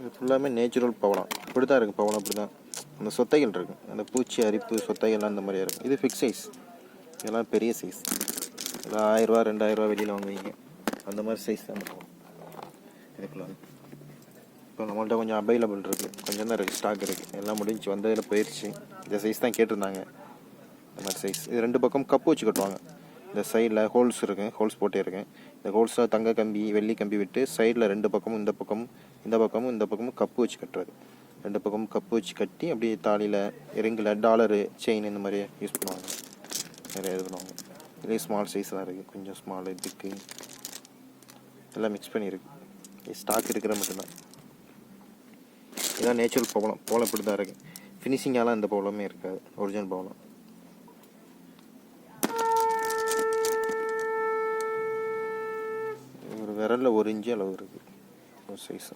இது ஃபுல்லாமே நேச்சுரல் பவளம். இப்படி தான் இருக்குது பவளம் இப்படி தான் அந்த சொத்தைகள் இருக்குது அந்த பூச்சி அரிப்பு சொத்தைகள்லாம் அந்த மாதிரியாக இருக்கும் இது ஃபிக்ஸ் சைஸ் இதெல்லாம் பெரிய சைஸ் இதெல்லாம் ஆயிரரூவா ரெண்டாயிரரூவா வெளியில் வாங்குவீங்க. அந்த மாதிரி சைஸ் தான் இருக்கும். இதுக்குள்ள இப்போ நம்மள்ட்ட கொஞ்சம் அவைலபிள் இருக்குது கொஞ்சம் தான் இருக்குது ஸ்டாக் இருக்குது எல்லாம் முடிஞ்சு வந்ததில் போயிடுச்சு இந்த சைஸ் தான் கேட்டிருந்தாங்க. இந்த மாதிரி சைஸ் இது ரெண்டு பக்கம் கப்பு வச்சு கட்டுவாங்க. இந்த சைடில் ஹோல்ஸ் இருக்குது ஹோல்ஸ் போட்டே இருக்கேன். இந்த ஹோல்ஸில் தங்க கம்பி வெள்ளி கம்பி விட்டு சைடில் ரெண்டு பக்கமும் இந்த பக்கமும் இந்த பக்கமும் இந்த பக்கமும் கப்பு வச்சு கட்டுறது. ரெண்டு பக்கமும் கப்பு வச்சு கட்டி அப்படியே தாலியில் இறங்கில் டாலரு செயின் இந்த மாதிரி யூஸ் பண்ணுவாங்க. நிறைய இது பண்ணுவாங்க. இதுலேயே ஸ்மால் சைஸ்லாம் இருக்குது கொஞ்சம் ஸ்மால் இதுக்கு எல்லாம் மிக்ஸ் பண்ணியிருக்கு ஸ்டாக் இருக்கிற மட்டும்தான். இதான் நேச்சுரல் பவளம் பவளம் இப்படி தான் இருக்குது ஃபினிஷிங்காலாம் இந்த பவளமே இருக்காது. ஒரிஜினல் பவளம் ஒரு விரலில் ஒரு இன்ச்சு அளவு இருக்குது ஒரு சைஸ்